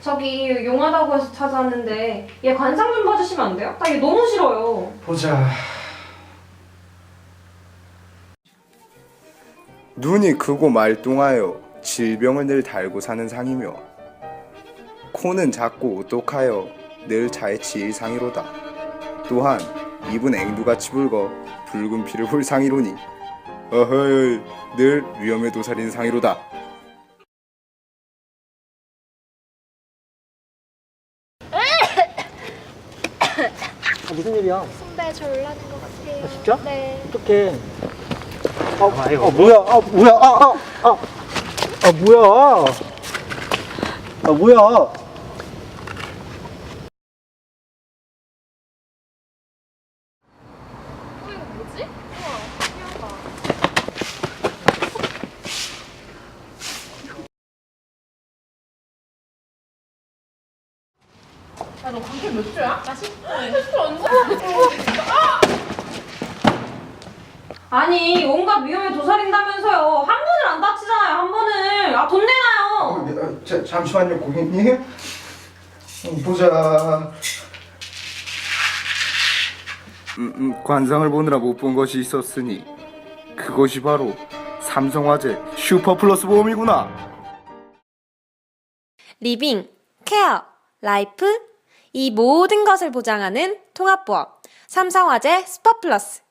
저기 용하다고 해서 찾아왔는데 얘 관상 좀 봐주시면 안 돼요? 나 얘 너무 싫어요. 보자. 눈이 크고 말똥하여 질병을 늘 달고 사는 상이며 코는 작고 오똑하여 늘 차에 치일 상이로다. 또한 입은 앵두같이 붉어 붉은 피를 볼 상이로니 어허이 늘 위험에 도사린 상이로다. 아, 무슨 일이야? 선배 졸라는 것 같아요. 아, 진짜? 네. 어떡해. 아, 아, 뭐야? 아, 뭐야? 아, 아, 아, 아, 뭐야? 아, 뭐야? 어, 이거 뭐지? 우와, 신기하다. 아니 온갖 위험에 도사린다면서요. 한 번을 안 다치잖아요. 한 번을. 아 돈 내놔요. 어, 네, 아, 자, 잠시만요, 고객님. 음, 보자. 음, 음, 관상을 보느라 못 본 것이 있었으니 그것이 바로 삼성화재 슈퍼플러스 보험이구나. 리빙, 케어, 라이프 이 모든 것을 보장하는 통합보험 삼성화재 스퍼플러스